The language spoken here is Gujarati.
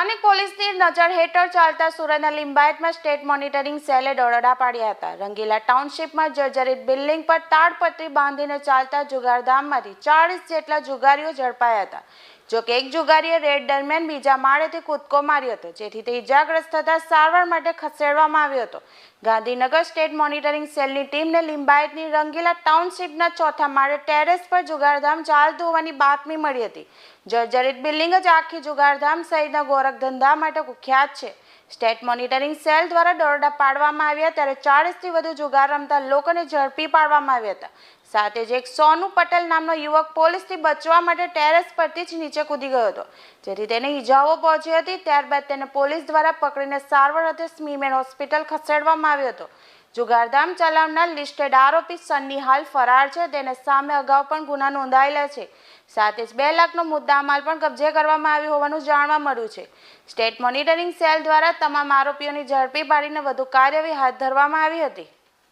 નજર હેઠળ ચાલતા સુરતના લિંબાયતમાં સ્ટેટ મોનિટરિંગ સેલે દરોડા પાડ્યા હતા. રંગીલા ટાઉનશીપમાં જર્જરિત બિલ્ડિંગ પર તાડપત્રી બાંધીને ચાલતા જુગારધામમાંથી ચાળીસ જેટલા જુગારીઓ ઝડપાયા હતા. જોકે એક જુગારીએ રેડ દરમિયાન બીજા માળેથી કૂદકો માર્યો હતો. જેથી તે ઇજાગ્રસ્ત થતા સારવાર માટે ખસેડવામાં આવ્યો હતો. ગાંધીનગર સ્ટેટ મોનિટરિંગ સેલની ટીમને લિંબાયતની રંગીલા ટાઉનશીપના ચોથા માળે ટેરેસ પર જુગારધામ ચાલતું હોવાની બાતમી મળી હતી. જર્જરિત બિલ્ડિંગ જ આખી જુગારધામ સહિતના ગોરખધંધા માટે કુખ્યાત છે. સ્ટેટ મોનિટરિંગ સેલ દ્વારા દરોડા પાડવામાં આવ્યા ત્યારે ચાળીસથી વધુ જુગાર રમતા લોકોને ઝડપી પાડવામાં આવ્યા હતા. સાથે જ એક સોનુ પટેલ નામનો યુવક પોલીસથી બચવા માટે ટેરેસ પરથી જ નીચે કૂદી ગયો હતો. જેથી તેને ઈજાઓ પહોંચી હતી, ત્યારબાદ તેને પોલીસ દ્વારા પકડીને સારવાર અર્થે સ્મીમેન હોસ્પિટલ ખસેડવામાં આવ્યો હતો. જુગારધામ ચલાવનાર લિસ્ટેડ આરોપી સન્ની હાલ ફરાર છે, તેને સામે અગાઉ પણ ગુના નોંધાયેલા છે. સાથે જ બે લાખનો મુદ્દામાલ પણ કબજે કરવામાં આવ્યો હોવાનું જાણવા મળ્યું છે. સ્ટેટ મોનિટરિંગ સેલ દ્વારા તમામ આરોપીઓની ઝડપી પાડીને વધુ કાર્યવાહી હાથ ધરવામાં આવી હતી.